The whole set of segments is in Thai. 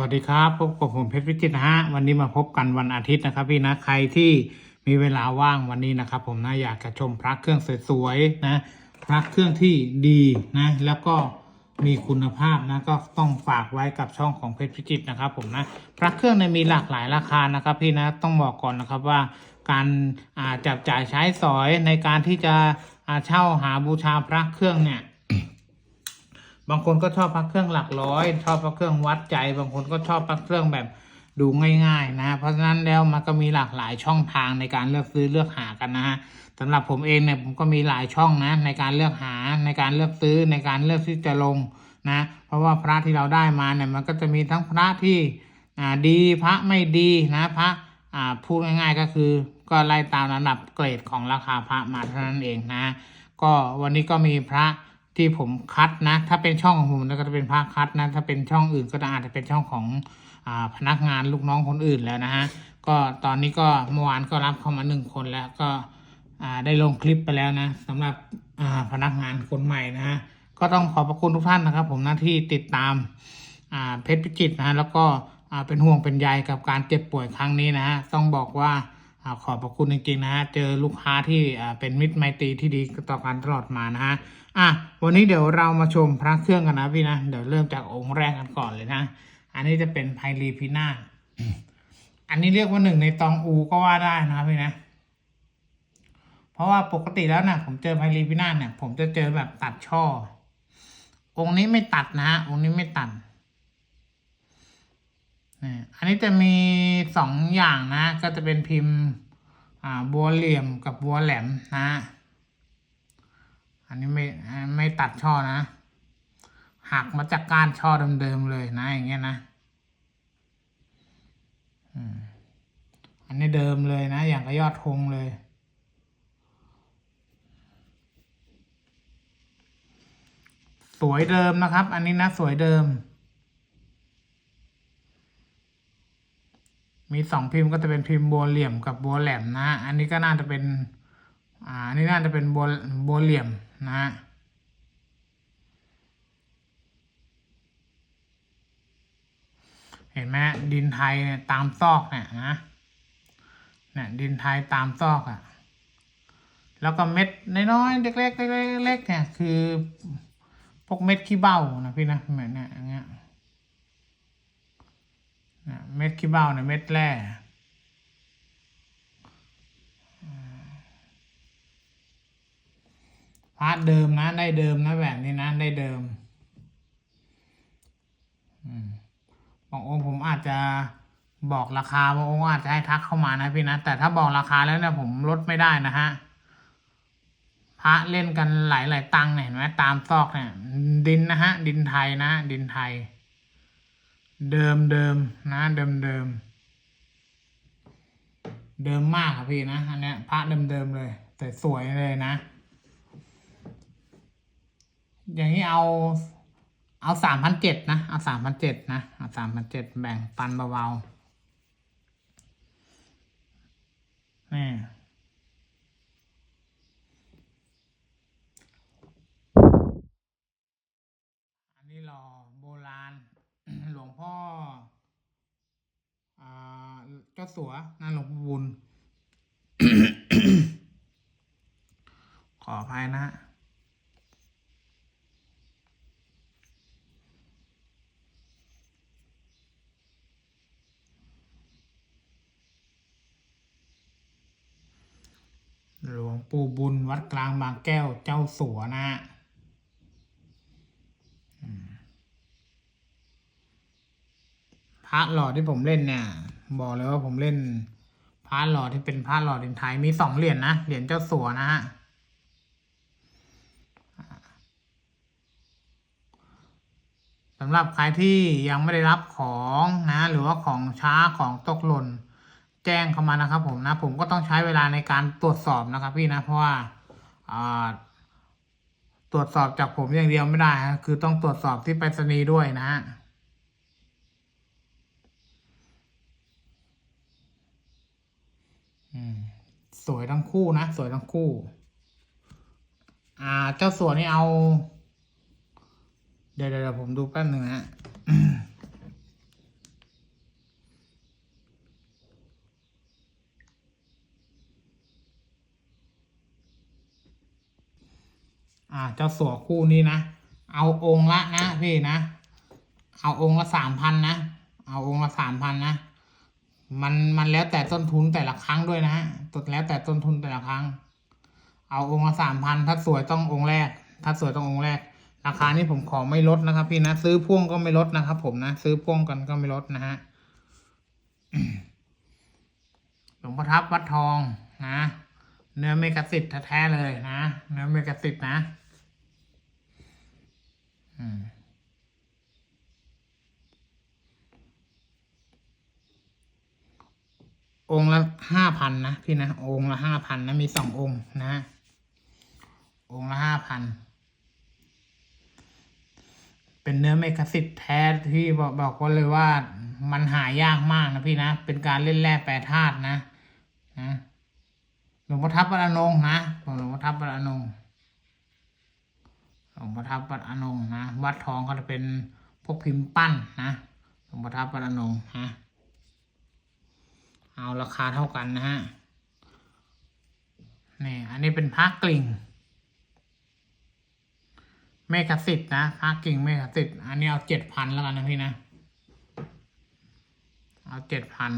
วัสดีครับพบกับผมเพชรวิจิตนะฮะวันนี้มาพบกันวันอาทิตย์นะครับ พี่นะใครที่มีเวลาว่างวันนี้นะครับ ผมนะอยากจะชมพระเครื่องสวยๆนะพระเครื่องที่ดีนะแล้วก็มีคุณภาพนะก็ต้องฝากไว้กับช่องของเพชรพิจิตนะครับ ผมนะพระเครื่องเนี่ยมีหลากหลายราคานะครับ พี่นะต้องบอกก่อนนะครับว่า การจับจ่ายใช้สอยในการที่จะเช่าหาบูชาพระเครื่องเนี่ย บางคนก็ชอบพระเครื่องหลักร้อย ชอบพระเครื่องวัดใจ บางคนก็ชอบพระเครื่องแบบดูง่ายๆนะเพราะฉะนั้นแล้วมันก็มีหลากหลายช่องทางในการเลือกซื้อเลือกหากันนะฮะสำหรับผมเองเนี่ยผมก็มีหลายช่องนะในการเลือกหาในการเลือกซื้อในการเลือกที่จะลงนะเพราะว่าพระที่เราได้มาเนี่ยมันก็จะมีทั้งพระที่อ่าดีพระไม่ดีนะพระอ่าพูดง่ายๆก็คือ ก็ไล่ตามระดับเกรดของราคาพระมาเท่านั้นเองนะ ก็วันนี้ก็มีพระ ที่ผมคัดนะ ถ้าเป็นช่องของผมก็จะเป็นพระคัดนะ ถ้าเป็นช่องอื่นก็อาจจะเป็นช่องของอพนักงานลูกน้องคนอื่นแล้วนะฮะ ก็ตอนนี้ก็เมื่อวานก็รับเข้ามาหนึ่งคนแล้วก็ได้ลงคลิปไปแล้วนะสำหรับพนักงานคนใหม่นะฮะ ก็ต้องขอบพระคุณทุกท่านนะครับ ผมหน้าที่ติดตามเพชรพิจิตรนะะแล้วก็เป็นห่วงเป็นใยกับการเจ็บป่วยครั้งนี้นะฮะ ต้องบอกว่า ขอบพระคุณจริงๆนะฮะเจอลูกค้าที่เป็นมิตรไมตรีที่ดีต่อกันตลอดมานะฮะอะวันนี้เดี๋ยวเรามาชมพระเครื่องกันนะพี่นะเดี๋ยวเริ่มจากองค์แรกกันก่อนเลยนะ อันนี้จะเป็นไพรีพินาศอันนี้เรียกว่าหนึ่งในตองอูก็ว่าได้นะพี่นะ เพราะว่าปกติแล้วนะผมเจอไพรีพินาศเนี่ย ผมจะเจอแบบตัดช่อ องค์นี้ไม่ตัดนะฮะองค์นี้ไม่ตัด อันนี้จะมีสองอย่างนะ ก็จะเป็นพิมพ์อ่าบัวเหลี่ยมกับบัวแหลมนะ อันนี้ไม่ไม่ตัดช่อนะหักมาจากก้านช่อเดิมๆเลยนะอย่างเงี้ยนะอันนี้เดิมเลยนะ อย่างกระยอดธงเลยสวยเดิมนะครับ อันนี้นะสวยเดิม มีสองพิมพ์ก็จะเป็นพิมพ์บัวเหลี่ยมกับบัวแหลมนะ อันนี้ก็น่าจะเป็น อ่า อันนี้น่าจะเป็นบัวบัวเหลี่ยมนะเห็นไหมดินไทยเนี่ยตามซอกเนี่ยนะเนี่ยดินไทยตามซอกอะ่ะ แล้วก็เม็ดน้อยๆเล็กๆเล็กๆเนี่ยคือพวกเม็ดขี้เบ้านะพี่นะเหมือนเนี่ยอย่างเงี้ย เม็ดขี้เบ้าเนี่ยเม็ดแร่พาร์ทเดิมนะได้เดิมนะแบบนี้นะได้เดิมอืมบางองค์ผมอาจจะบอกราคาบางองค์อาจจะให้ทักเข้ามานะพี่นะแต่ถ้าบอกราคาแล้วเนี่ยผมลดไม่ได้นะฮะพระเล่นกันหลายหลายตังค์เนี่ยเห็นไหมตามซอกเนี่ย ดินนะฮะ ดินไทยนะดินไทย เดิมเดิมนะเดิมเดิมเดิมมากครับพี่นะอันเนี้ยพระเดิมเดิมเลย แต่สวยเลยนะ อย่างนี้เอาเอาสามพันเจ็ดนะเอาสามพันเจ็ดนะเอาสามพันเจ็ดแบ่งปันเบาๆนี่นี้หล่อโบราณ หลวง พ่ออเจ้าสัวนั่นหลวงปู่บุญ ขออภัยนะฮะหลวงปู่บุญวัดกลางบางแก้วเจ้าสัวนะฮะ พระหล่อที่ผมเล่นเนี่ย บอกเลยว่าผมเล่นพระหล่อที่เป็นพระหลอดินไทยมีสองเหรียญนะเหรียญเจ้าสัวนะฮะสำหรับใครที่ยังไม่ได้รับของนะ หรือว่าของช้าของตกหล่นแจ้งเข้ามานะครับ ผมนะ ผมก็ต้องใช้เวลาในการตรวจสอบนะครับ พี่นะเพราะว่าตรวจสอบจากผมอย่างเดียวไม่ได้ คือต้องตรวจสอบที่ไปรษณีย์ด้วยนะฮะ สวยทั้งคู่นะ สวยทั้งคู่ อ่า เจ้าส่วนนี่เอา เดี๋ยวเดี๋ยวผมดูแป๊บหนึ่งนะอ่า เจ้าสัวคู่นี้นะ เอาองค์ละนะพี่นะ เอาองค์ละสามพันนะ เอาองค์ละสามพันนะ มันมันแล้วแต่ต้นทุนแต่ละครั้งด้วยนะฮะตดแล้วแต่ต้นทุนแต่ละครั้ง เอาองค์ละสามพันถ้าสวยต้ององค์แรก ถ้าสวยต้ององค์แรก ราคานี้ผมขอไม่ลดนะครับ พี่นะซื้อพ่วงก็ไม่ลดนะครับผมนะซื้อพ่วงกันก็ไม่ลดนะฮะหลวงพ่อทับวัดทองนะ เนื้อเมกะสิทธิ์แท้ๆเลยนะ เนื้อเมกะสิทธิ์นะ อืม องค์ละห้าพันนะพี่นะ องค์ละห้าพันนะมีสององค์นะองค์ละห้าพันเป็นเนื้อเมกะสิทธิ์แท้ที่บอกบอกไว่าเลยว่ามันหายากมากนะพี่นะ เป็นการเล่นแร่แปรธาตุนะนะหลวงพ่อทับปัตอนงนะหลวงพ่อทับปัตอนงหลวงพ่อทับปัตอนงนะวัดทองเขาจะเป็นพวกพิมพ์ปั้นนะหลวงพ่อทับปัตอนงนะ เอาราคาเท่ากันนะฮะนี่อันนี้เป็นพระกลิ่ง เมฆสิทธ์นะพระกิ่งเมฆสิทธ์อันนี้เอาเจ็ดพันแล้วกันนะพี่นะ เอาเจ็ดพัน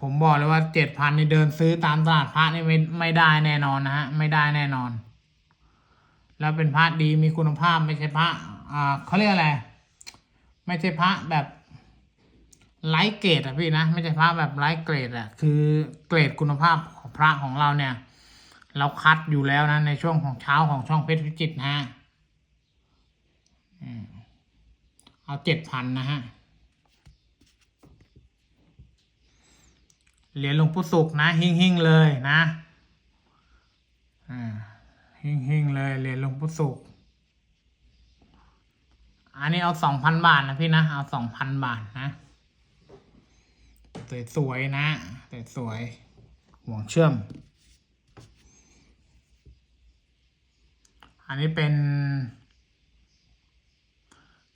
ผมบอกเลยว่าเจ็ดพันนี่เดินซื้อตามตลาดพระนี่ไม่ไม่ได้แน่นอนนะฮะ ไม่ได้แน่นอน แล้วเป็นพระดีมีคุณภาพไม่ใช่พระอ่าเขาเรียกอะไร ไม่ใช่พระแบบ ไร้เกรดอะพี่นะ ไม่ใช่พระแบบไร้เกรดอะคือเกรดคุณภาพของพระของเราเนี่ย เราคัดอยู่แล้วนะในช่วงของเช้าของช่องเพชรพิจิตนะฮะเอาเจ็ดพันนะฮะเหรียญหลวงปู่สุกนะ หิ่งหิ่งเลยนะอ่าหิ่งหิ่งเลยเหรียญหลวงปู่สุกอันนี้เอาสองพันบาทนะพี่นะ เอาสองพันบาทนะ สวยๆนะสวยๆห่วงเชื่อม อันนี้เป็น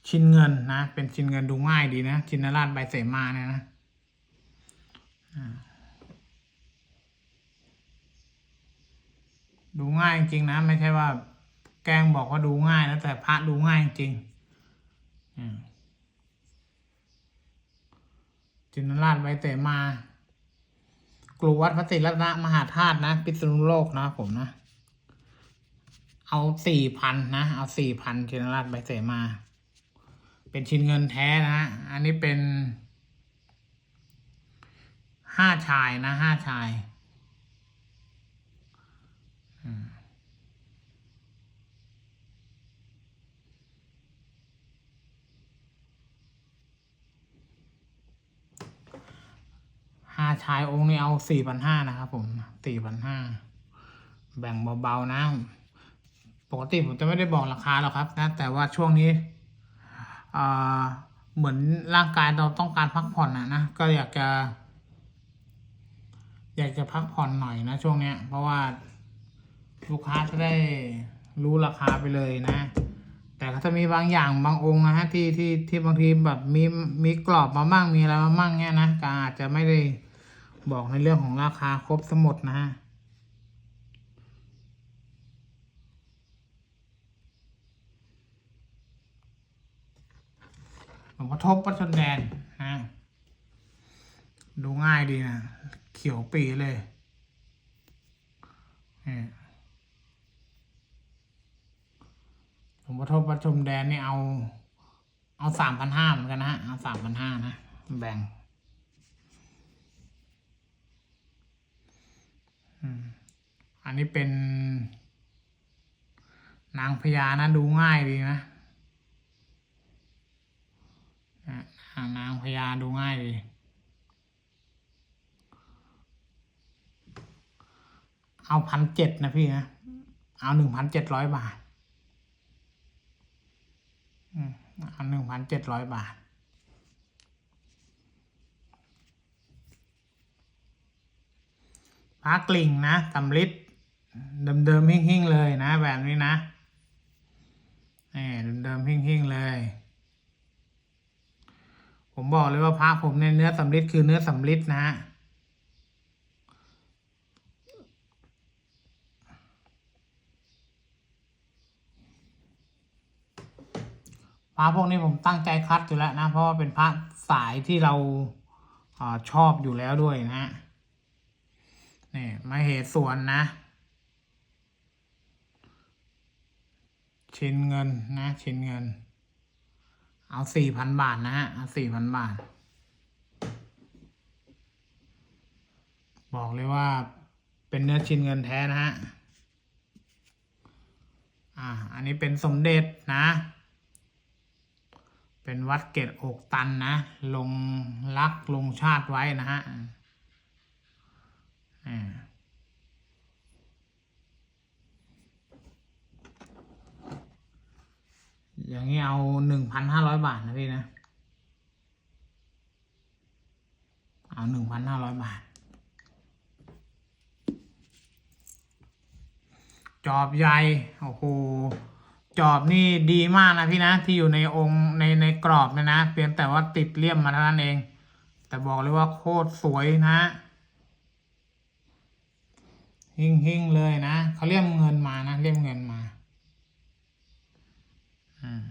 ชิ้นเงินนะ เป็นชิ้นเงินดูง่ายดีนะ ชินนราชใบเสมาเนี่ยนะดูง่ายจริงนะ ไม่ใช่ว่า แกล้งบอกว่าดูง่ายนะแต่พระดูง่ายจริงอืม จินราชใบเสมากรุวัดพระศรีรัตนมหาธาตุนะพิษณุโลกนะผมนะ เอาสี่พันนะเอาสี่พันจินราชใบเสมา เป็นชิ้นเงินแท้นะ อันนี้เป็นห้าชายนะห้าชายาชายองค์นี้เอาสี่พันห้านะครับผมสี่พันห้าแบ่งเบาๆนะ ปกติผมจะไม่ได้บอกราคาหรอกครับนะ แต่ว่าช่วงนี้เอ่อเหมือนร่างกายเราต้องการพักผ่อนนะนะ ก็อยากจะ อยากจะพักผ่อนหน่อยนะ ช่วงเนี้ย เพราะว่าลูกค้าจะได้รู้ราคาไปเลยนะ แต่ก็จะมีบางอย่างบางองค์นะฮะที่ที่ที่บางทีแบบมีมีกรอบมาบ้างมีอะไรมาบ้างเนี้ยนะก็อาจจะไม่ได้ บอกในเรื่องของราคาครบสมดนะฮะหลวงพ่อทบวัดชนแดนนะดูง่ายดีนะ เขียวปีเลยนี่หลวงพ่อทบวัดชมแดนนี่เอา เอาสามพันห้าเหมือนกันนะฮะ เอาสามพันห้านะ แบ่งอืม อันนี้เป็น นางพญานะดูง่ายดีนะอะนางพญาดูง่ายดีเอาพันเจ็ดนะพี่นะ เอาหนึ่งพันเจ็ดร้อยบาทอืมเอาหนึ่งพันเจ็ดร้อยบาทพระกลิ่งนะสำลิด เดิมๆหิ้งๆเลยนะแบบนี้นะนี่เดิมๆหิ้งๆเลย ผมบอกเลยว่าพระผมในเนื้อสำลิดคือเนื้อสำลิดนะฮะพระพวกนี้ผมตั้งใจคัดอยู่แล้วนะ เพราะว่าเป็นพระสายที่เราอชอบอยู่แล้วด้วยนะนี่มาเหตุส่วนนะ ชิ้นเงินนะ ชิ้นเงิน เอาสี่พันบาทนะฮะเอาสี่พันบาท บอกเลยว่าเป็นเนื้อชิ้นเงินแท้นะฮะอ่า อันนี้เป็นสมเด็จนะ เป็นวัดเกตอกตันนะ ลงรักลงชาติไว้นะฮะอ่า อย่างนี้เอาหนึ่งพันห้าร้อยบาทนะพี่นะ เอาหนึ่งพันห้าร้อยบาท จอบใหญ่ โอ้โห จอบนี่ดีมากนะพี่นะ ที่อยู่ในองค์ในในกรอบเนี่ยนะ เพียงแต่ว่าติดเลี่ยมมาเท่านั้นเอง แต่บอกเลยว่าโคตรสวยนะหิ่งหิ่งๆเลยนะ เขาเลี่ยมเงินมานะเลี่ยมเงินมาอืม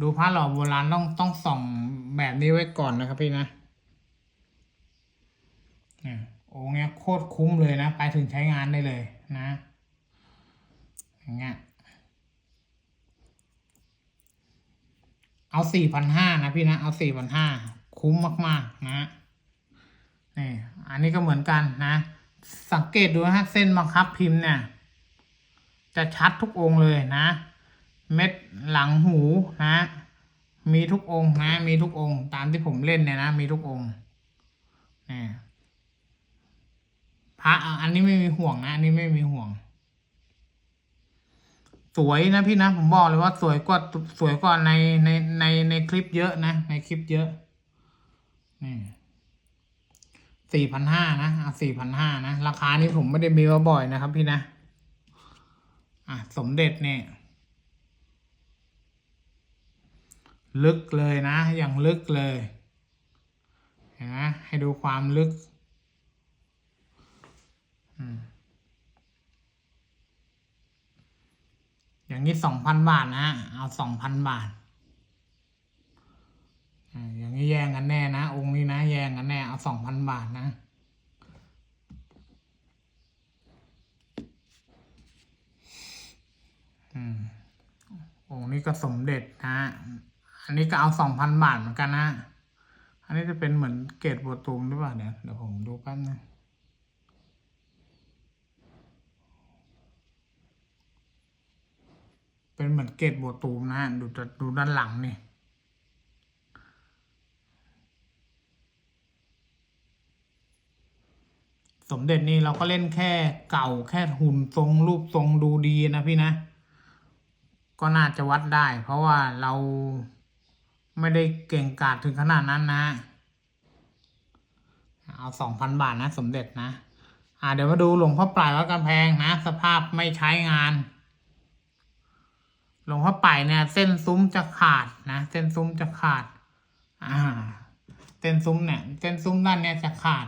ดูพระหล่อโบราณต้องต้องส่องแบบนี้ไว้ก่อนนะครับพี่นะองค์เนี้ยโคตรคุ้มเลยนะ ไปถึงใช้งานได้เลยนะอย่างเงี้ยเอาสี่พันห้านะพี่นะ เอาสี่พันห้าคุ้มมาก ๆ นะนี่อันนี้ก็เหมือนกันนะ สังเกตดูนะฮะเส้นบังคับพิมพ์เนี่ย จะชัดทุกองค์เลยนะ เม็ดหลังหูนะมีทุกองค์นะมีทุกองค์ ตามที่ผมเล่นเนี่ยนะมีทุกองค์นี่พระอะอันนี้ไม่มีห่วงนะอันนี้ไม่มีห่วง สวยนะพี่นะผมบอกเลยว่าสวยกว่าสวยกว่าในในในในคลิปเยอะนะในคลิปเยอะนี่สี่พันห้านะอะสี่พันห้านะ ราคานี้ผมไม่ได้มีมาบ่อยนะครับพี่นะ อะสมเด็จเนี่ย ลึกเลยนะอย่างลึกเลยเห็นไหมให้ดูความลึกอย่างนี้สองพันบาทนะ เอาสองพันบาทอ่าอย่างนี้แย่งกันแน่นะ องค์นี้นะแย่งกันแน่เอาสองพันบาทนะอืมองค์นี้ก็สมเด็จนะ อันนี้ก็เอาสองพันบาทเหมือนกันนะ อันนี้จะเป็นเหมือนเกรดบัวตูมหรือเปล่าเนี่ย เดี๋ยวผมดูแป๊บนึงเป็นเหมือนเกตบัวตูมนะดูจะดูด้านหลังนี่สมเด็จนี่เราก็เล่นแค่เก่าแค่หุ่นทรงรูปทรงดูดีนะพี่นะ ก็น่าจะวัดได้ เพราะว่าเรา ไม่ได้เก่งกาจถึงขนาดนั้นนะ เอาสองพันบาทนะ สมเด็จนะ อ่าเดี๋ยวมาดูหลวงพ่อปลายวัดกำแพงนะ สภาพไม่ใช้งาน หลวงพ่อไปเนี่ย เส้นซุ้มจะขาดนะ เส้นซุ้มจะขาด อ่า เส้นซุ้มเนี่ย เส้นซุ้มด้านเนี้ยจะขาด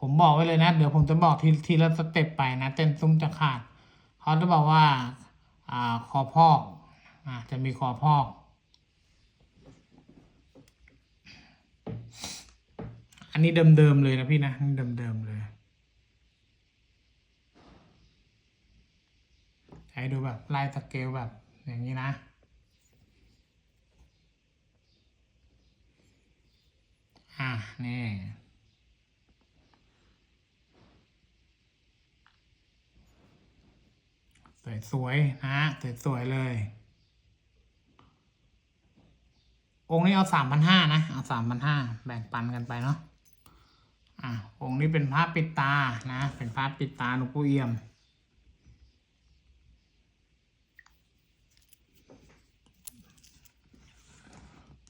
ผมบอกไว้เลยนะ เดี๋ยวผมจะบอกทีทีละสเต็ปไปนะ เส้นซุ้มจะขาด เขาจะบอกว่า อ่า คอพอก อ่า จะมีคอพอก อั นนี้เดิมๆเลยนะพี่นะเดิมๆเลยให้ดูแบบไล่สเกลแบบอย่างนี้นะอะนี่สวยๆนะสวยๆเลย องค์นี้เอาสามพันห้านะ เอาสามพันห้าแบ่งปันกันไปเนาะ อะองค์นี้เป็นพระปิดตานะ เป็นพระปิดตาหลวงปู่เอี่ยม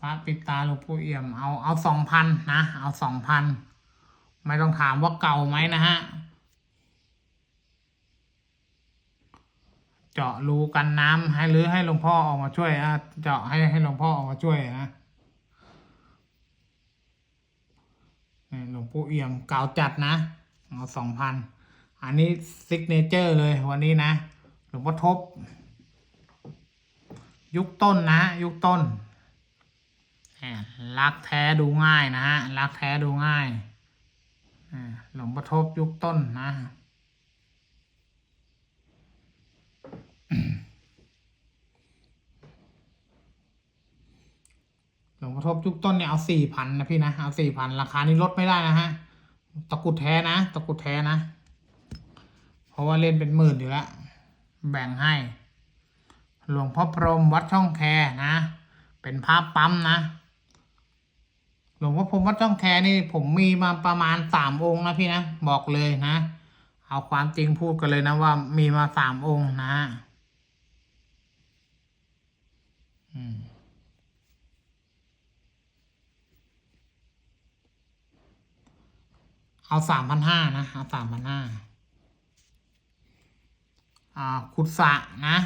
พระปิดตาหลวงปู่เอี่ยม เอาเอาสองพันนะ เอาสองพันไม่ต้องถามว่าเก่าไหมนะฮะ เจาะรูกันน้ำให้หรือให้หลวงพ่อออกมาช่วยอะเจาะให้ให้หลวงพ่อออกมาช่วยนะนี่ หลวงปู่เอี่ยมเก่าจัดนะเอาสองพันอันนี้ซิกเนเจอร์เลยวันนี้นะหลวงพ่อทบ ยุคต้นนะ ยุคต้นรักแท้ดูง่ายนะฮะรักแท้ดูง่ายหลวงพ่อทบยุคต้นนะ หลวงพ่อทบยุคต้นเนี่ยเอาสี่พันนะพี่นะเอาสี่พันราคานี้ลดไม่ได้นะฮะตะกุดแท้นะตะกุดแท้นะ เพราะว่าเล่นเป็นหมื่นอยู่แล้วแบ่งให้ หลวงพ่อพรมวัดช่องแคนะ เป็นภาพปั๊มนะ หลวงพ่อพรมวัดช่องแคนี่ผมมีมาประมาณสามองค์นะพี่นะบอกเลยนะ เอาความจริงพูดกันเลยนะว่ามีมาสามองค์นะอืม เอาสามพันห้านะเอาสามพันห้าอ่าขุดสระนะ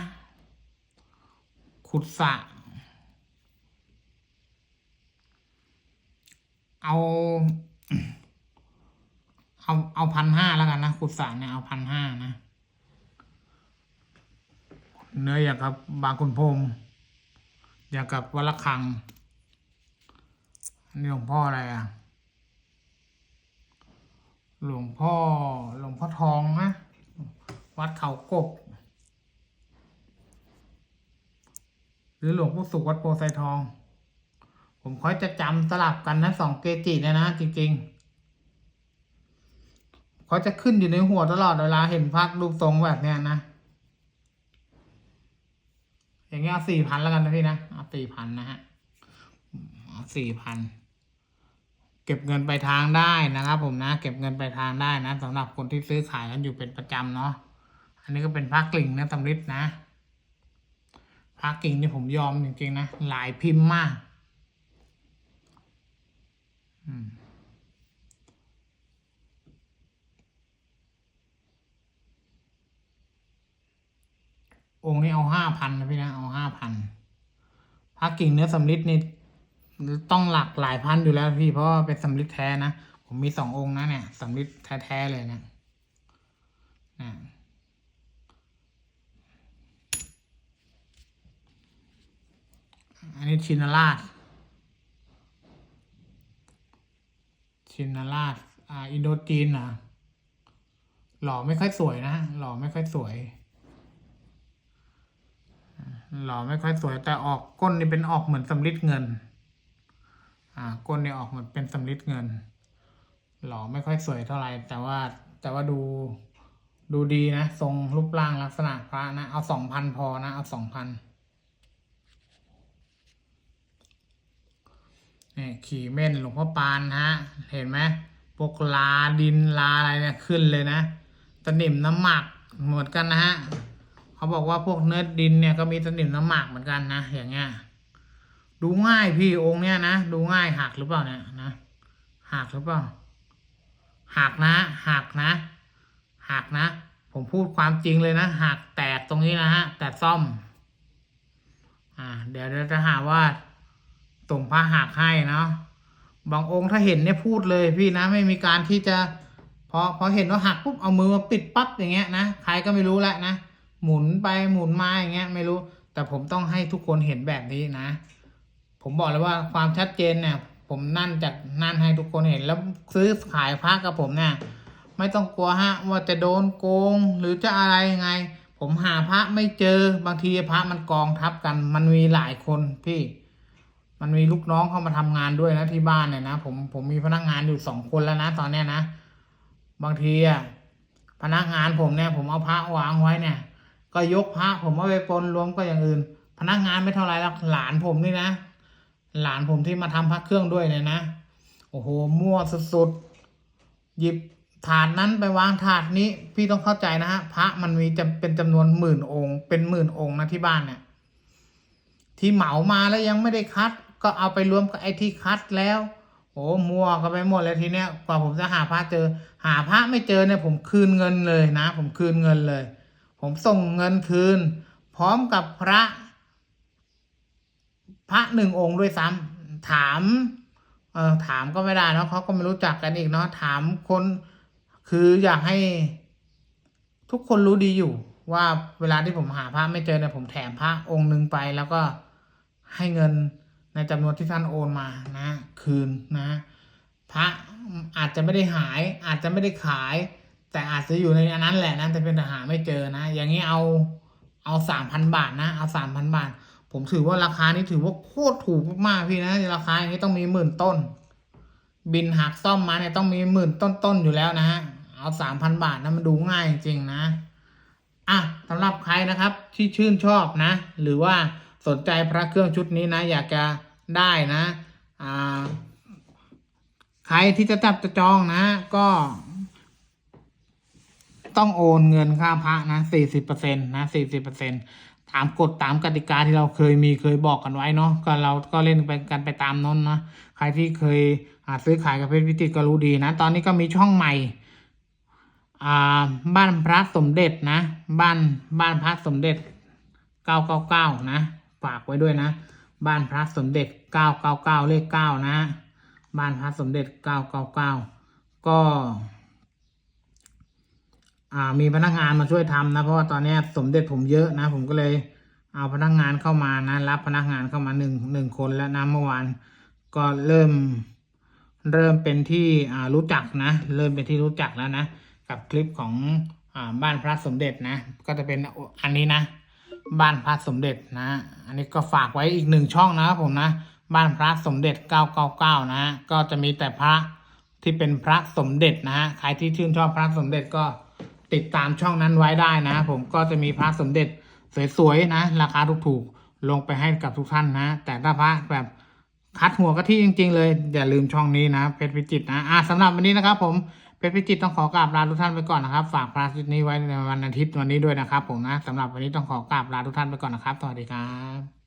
ขุดสระเอาเอาเอาพันห้าแล้วกันนะขุดสระเนี่ยเอาพันห้านะ เนื้ออย่างกับบางคุณพรมอย่างกับวัลคังนนี่หลวงพ่ออะไรอะ หลวงพ่อหลวงพ่อทองนะ วัดเขากบ หรือหลวงพ่อสุขวัดโพไซทอง ผมค่อยจะจำสลับกันนะสองเกจิเนี่ยนะ จริงๆเขาจะขึ้นอยู่ในหัวตลอดเวลาเห็นพักรูปทรงแบบเนี้ยนะ อย่างเงี้ยสี่พันแล้วกันนะพี่นะเอาสี่พันนะฮะเอาสี่พัน ก็บเงินไปลายทางได้นะครับ ผมนะ เก็บเงินไปลายทางได้นะสำหรับคนที่ซื้อขายกันอยู่เป็นประจำเนาะอันนี้ก็เป็นผ้ากลิ่งนะตำริดนะผ้ากลิ่งนี่ผมยอมจริงๆนะหลายพิมพ์มากองค์นี้เอาห้าพันนะพี่นะเอาห้าพันผ้ากิ่งเนื้อสำริดนี่ ต้องหลักหลายพันอยู่แล้วพี่เพราะว่าเป็นสำลิดแท้นะ ผมมีสององค์นะเนี่ยสำลิดแท้ๆเลยเนะนะอันนี้ชินราชชินราชอ่าอินโดจีนนะหล่อไม่ค่อยสวยนะหล่อไม่ค่อยสวยหล่อไม่ค่อยสวยแต่ออกก้นนี่เป็นออกเหมือนสำลิดเงิน ก้นเนี่ยออกเหมือนเป็นสำลิดเงิน หล่อไม่ค่อยสวยเท่าไหร่แต่ว่าแต่ว่าดูดูดีนะ ทรงรูปร่างลักษณะพระนะ เอาสองพันพอนะ เอาสองพันนี่ขี่เม่นหลวงพ่อปานฮะ เห็นไหมพวกลาดินลาอะไรเนี่ยขึ้นเลยนะตะหนิมน้ำหมักเหมือนกันนะฮะ เขาบอกว่าพวกเนื้อดินเนี่ยก็มีตะหนิมน้ำหมักเหมือนกันนะ อย่างเงี้ย ดูง่ายพี่องค์เนี้ยนะดูง่ายหักหรือเปล่าเนี่ยนะหักหรือเปล่าหักนะหักนะหักนะ ผมพูดความจริงเลยนะหักแตกตรงนี้นะฮะแต่ซ่อม อ่า เดี๋ยวเดี๋ยวจะหาว่าส่งผ้าหักให้เนาะบางองค์ถ้าเห็นเนี่ยพูดเลยพี่นะไม่มีการที่จะพอพอเห็นว่าหักปุ๊บเอามือมาปิดปั๊บอย่างเงี้ยนะใครก็ไม่รู้แหละนะหมุนไปหมุนมาอย่างเงี้ยไม่รู้ แต่ผมต้องให้ทุกคนเห็นแบบนี้นะ ผมบอกเลยว่าความชัดเจนเนี่ย ผมนั่นจากนั่นให้ทุกคนเห็นแล้วซื้อขายพระกับผมเนี่ยไม่ต้องกลัวฮะว่าจะโดนโกงหรือจะอะไรยังไง ผมหาพระไม่เจอบางทีพระมันกองทับกัน มันมีหลายคนพี่ มันมีลูกน้องเข้ามาทำงานด้วยนะที่บ้านเนี่ยนะผมผมมีพนักงานอยู่สองคนแล้วนะตอนเนี้ยนะ บางทีอะพนักงานผมเนี่ยผมเอาพระวางไว้เนี่ย ก็ยกพระผมเอาไปปนรวมก็อย่างอื่น พนักงานไม่เท่าไรแล้วหลานผมนี่นะ หลานผมที่มาทำพระเครื่องด้วยเนี่ยนะ โอ้โห มั่วสุดๆ หยิบถาดนั้นไปวางถาดนี้ พี่ต้องเข้าใจนะฮะ พระมันมีจำเป็นจำนวนหมื่นองค์ เป็นหมื่นองค์นะที่บ้านเนี่ย ที่เหมามาแล้วยังไม่ได้คัด ก็เอาไปรวมกับไอ้ที่คัดแล้วโอ้มั่วกันไปหมดเลยทีเนี้ยกว่าผมจะหาพระเจอ หาพระไม่เจอเนี่ยผมคืนเงินเลยนะ ผมคืนเงินเลย ผมส่งเงินคืน พร้อมกับพระ พระหนึ่งองค์ด้วยซ้ำถามเออถามก็ไม่ได้เนาะเขาก็ไม่รู้จักกันอีกเนาะถามคนคืออยากให้ทุกคนรู้ดีอยู่ ว่าเวลาที่ผมหาพระไม่เจอเนี่ยผมแถมพระองค์หนึ่งไปแล้วก็ให้เงินในจำนวนที่ท่านโอนมานะ คืนนะ พระอาจจะไม่ได้หาย อาจจะไม่ได้ขาย แต่อาจจะอยู่ในอันนั้นแหละนะแต่เป็นหาไม่เจอนะ อย่างนี้เอาเอาสามพันบาทนะ เอาสามพันบาท ผมถือว่าราคานี้ถือว่าโคตรถูกมากๆพี่นะราคาอย่างนี้ต้องมีหมื่นต้น บินหักซ่อมมาเนี่ยต้องมีหมื่นต้นๆอยู่แล้วนะฮะเอาสามพันบาทนะมันดูง่ายจริงนะอะสำหรับใครนะครับที่ชื่นชอบนะ หรือว่าสนใจพระเครื่องชุดนี้นะ อยากจะได้นะอ่าใครที่จะจับจะจองนะ ก็ ต้องโอนเงินค่าพระนะสี่สิบเปอร์เซ็นต์นะสี่สิบเปอร์เซ็นต์ ตามกฎตามกติกาที่เราเคยมีเคยบอกกันไว้เนาะก็เราก็เล่นไปกันไปตามนั้นนะใครที่เคยหาซื้อขายกับเพชรวิจิตรก็รู้ดีนะ ตอนนี้ก็มีช่องใหม่บ้านพระสมเด็จนะ บ้านบ้านพระสมเด็จเก้าเก้าเก้านะ ฝากไว้ด้วยนะ บ้านพระสมเด็จเก้าเก้าเก้าเลขเก้านะ บ้านพระสมเด็จเก้าเก้าเก้าก็ อ่า มีพนักงานมาช่วยทำนะ เพราะว่าตอนนี้สมเด็จผมเยอะนะ ผมก็เลยเอาพนักงานเข้ามานะรับพนักงานเข้ามาหนึ่งหนึ่งคนแล้วนะเมื่อวานก็เริ่มเริ่มเป็นที่รู้จักนะ เริ่มเป็นที่รู้จักแล้วนะ กับคลิปของอบ้านพระสมเด็จนะ ก็จะเป็นอันนี้นะ บ้านพระสมเด็จนะ อันนี้ก็ฝากไว้อีกหนึ่งช่องนะครับผมนะ บ้านพระสมเด็จ 999 นะ ก็จะมีแต่พระที่เป็นพระสมเด็จนะฮะใครที่ชื่นชอบพระสมเด็จก็ ติดตามช่องนั้นไว้ได้นะ ผมก็จะมีพระสมเด็จสวยๆนะ ราคาถูกๆลงไปให้กับทุกท่านนะ แต่ถ้าพระแบบคัดหัวกะทิจริง ๆ เลย อย่าลืมช่องนี้นะเพชรพิจิตนะอะสำหรับวันนี้นะครับ ผมเพชรพิจิตต้องขอกราบลาทุกท่านไปก่อนนะครับ ฝากพระชุดนี้ไว้ในวันอาทิตย์วันนี้ด้วยนะครับ ผมนะสำหรับวันนี้ต้องขอกราบลาทุกท่านไปก่อนนะครับสวัสดีครับ